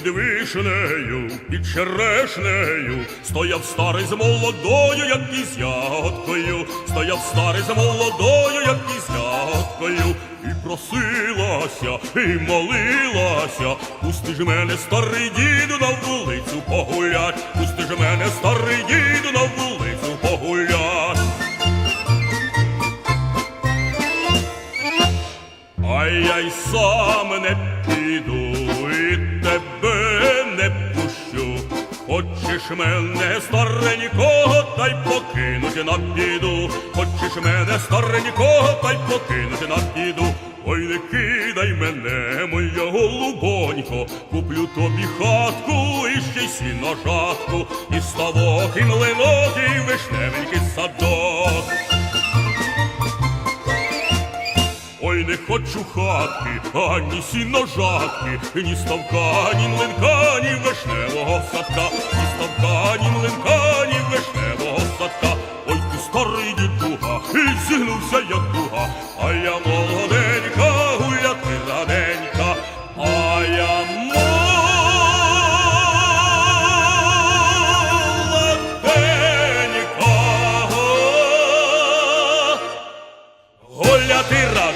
під вишнею, під черешнею, стояв старий з молодою, як із ягодкою, стояв старий з молодою, як із ягодкою, і просилася, і молилася, пусти ж мене, старий діду, на вулицю погулять, пусти ж мене, старий діду, на вулицю погулять. А я й сам не піду Хочеш мене старенького, та й покинути на біду. Хочеш мене старенького, та й покинути на біду. Ой, не кидай мене, моя голубонько, куплю тобі хатку і ще й сіно жатку, і ставок, і млинок, і вишневенький садок. Ой, не хочу хатки, ані сіножатки, ні ставка, ні млинка, ні вишневого садка, дідуга, і зігнувся як дуга, а я молоденька, гуляти раденька, а я молоденька. Гуляти.